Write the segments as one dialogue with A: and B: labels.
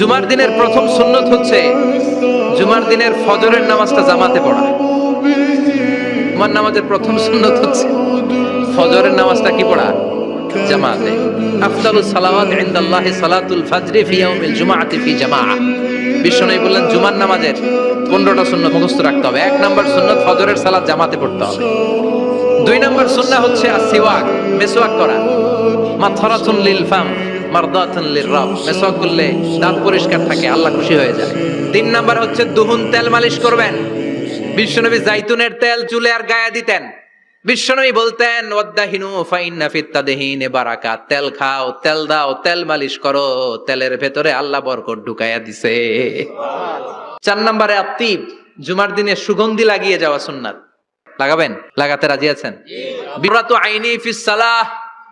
A: জুমার দিনের প্রথম সুন্নত হচ্ছে জুমার দিনের ফজরের নামাজটা জামাতে পড়া। জুমার নামাজের প্রথম সুন্নত হচ্ছে ফজরের নামাজটা কি পড়া? জামাতে। আফদালুস সালাওয়াত ইনদাল্লাহি সালাতুল ফাজরি ফি ইয়াউমিল জুমআতি ফি জামাআ বিশ্বনবী বললেন, জুমার নামাজের 15টা সুন্নত মুখস্থ রাখতে হবে। এক নাম্বার সুন্নত ফজরের সালাত জামাতে পড়তে হবে। দুই নাম্বার সুন্নাহ হচ্ছে আসিওয়াক মেসওয়াক করা। মাথরাতুন লিল ফাম। মারদাতুন লিররাব। মেসওয়াক করলে দাঁত পরিষ্কার থাকে আল্লাহ খুশি হয়ে যায়। তিন নাম্বার হচ্ছে দুহুন তেল মালিশ করবেন। বিশ্বনবী জাইতুনের তেল চুলে আর গায়ে দিতেন। বিশ্বনবী বলতেন ওয়াদ্দাহিনু ফাইন্না ফিত্তাদেহিনে বারাকা। তেল খাও তেল দাও তেল মালিশ করো। তেলের ভেতরে আল্লাহ বরকত ঢুকাইয়া দিছে। চার নম্বরে আত্মিব জুমার দিনে সুগন্ধি লাগিয়ে যাওয়া সুন্নাত। লাগাবেন? লাগাতে রাজি আছেন? বিব্রত আইনি ফিস সালাহ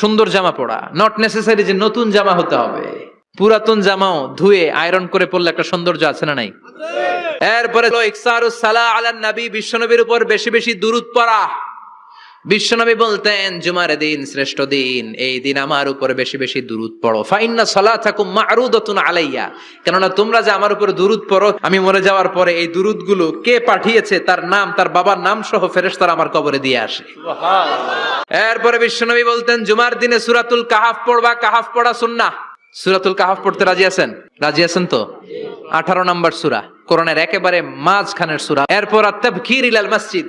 A: সুন্দর জামা পড়া নট নেসেসারি যে নতুন জামা হতে হবে। পুরাতন জামাও ধুয়ে আয়রন করে পড়লে একটা সৌন্দর্য আছে না নাই? এরপরে সালা আলান নবী বিশ্বনবীর উপর বেশি বেশি দূরত পড়া। বিশ্বনবী বলতেন জুমার দিন শ্রেষ্ঠ দিন এই দিন আমার উপর বেশি বেশি দুরুদ পড়ো। ফাইন্না সালাতাকুম মারুদাতুন আলাইয়া। কেননা তোমরা যে আমার উপর দুরুদ পড়ো আমি মরে যাওয়ার পরে এই দুরুদগুলো কে পাঠিয়েছে তার নাম তার বাবার নাম সহ ফেরেশতারা আমার কবরে দিয়ে আসে। এরপরে বিশ্বনবী বলতেন জুমার দিনে সুরাতুল কাহাফ পড়বা কাহাফ পড়া সুন্না সুরাতুল কাহাফ পড়তে রাজি আছেন? রাজি আছেন তো? আঠারো নম্বর সুরা কোরআনের একেবারে মাঝখানের সুরা। এরপর আত্তাবকির ইলাল মসজিদ।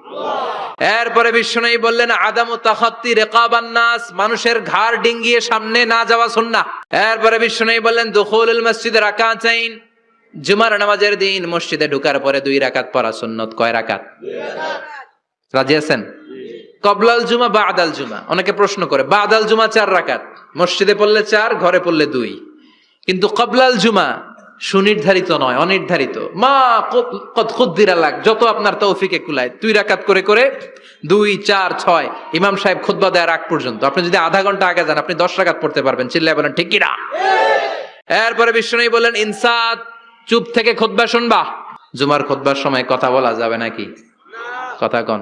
A: এরপরে বিশ্বনবী বললেন আদামু তাখাত্তি রেকাবান নাস মানুষের ঘাড় ডিঙ্গিয়ে সামনে না যাওয়া সুন্না এরপরে বিশ্বনবী বললেন দুখুলুল মসজিদে চাইন জুমার নামাজের দিন মসজিদে ঢুকার পরে দুই রাকাত পড়া সুন্নত। কয় রাকাত? রাজি আছেন? কবলাল জুমা বা আদাল জুমা। অনেকে প্রশ্ন করে বা আদাল জুমা চার রাকাত? মসজিদে পড়লে চার ঘরে পড়লে দুই। কিন্তু কবলাল জুমা সুনির্ধারিত নয়, অনির্ধারিত। মা খুদ্দিরা লাগ, যত আপনার তৌফিকে কুলায়, দুই রাকাত করে করে, দুই, চার, ছয়, ইমাম সাহেব খুদ্া দেওয়ার আগ পর্যন্ত। আপনি যদি আধা ঘণ্টা আগে যান, আপনি দশ রাকাত পড়তে পারবেন। চিল্লায় বলেন, ঠিক কিনা এরপরে বিষ্ণু বললেন, ইনসাদ, চুপ থেকে খুদ্া শুনবা। জুমার খুদ্বার সময় কথা বলা যাবে নাকি? কথা কন।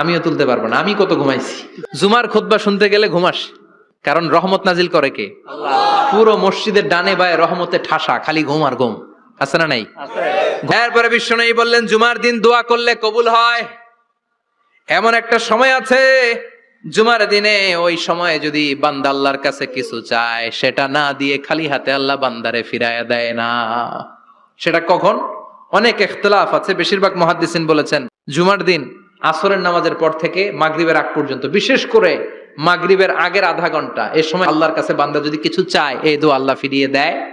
A: আমিও তুলতে পারব না, আমি কত ঘুমাইছি। জুমার খুতবা শুনতে গেলে ঘুমাস, কারণ রহমত নাজিল করে কে? পুরো মসজিদের ডানে বায়ে রহমতে ঠাসা, খালি ঘুম আর ঘুম, আছে না নাই? এরপরে বিশ্বনবী বললেন, জুমার দিন দোয়া করলে কবুল হয়। এমন একটা সময় আছে, জুমার দিনে ওই সময়ে যদি বান্দা আল্লাহর কাছে কিছু চায়, সেটা না দিয়ে খালি হাতে আল্লাহ বান্দারে ফিরায় দেয় না। সেটা কখন? অনেক এখতলাফ আছে, বেশিরভাগ মহাদ্দিসিন বলেছেন, জুমার দিন আসরের নামাজের পর থেকে মাগরীবের আগ পর্যন্ত, বিশেষ করে মাগরীবের আগের আধা ঘণ্টা, এ সময় আল্লাহর কাছে বান্দা যদি কিছু চায়, এই দো আল্লাহ ফিরিয়ে দেয়?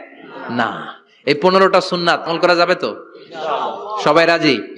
A: না। এই পনেরোটা সুন্নাত আমল করা যাবে তো? সবাই রাজি?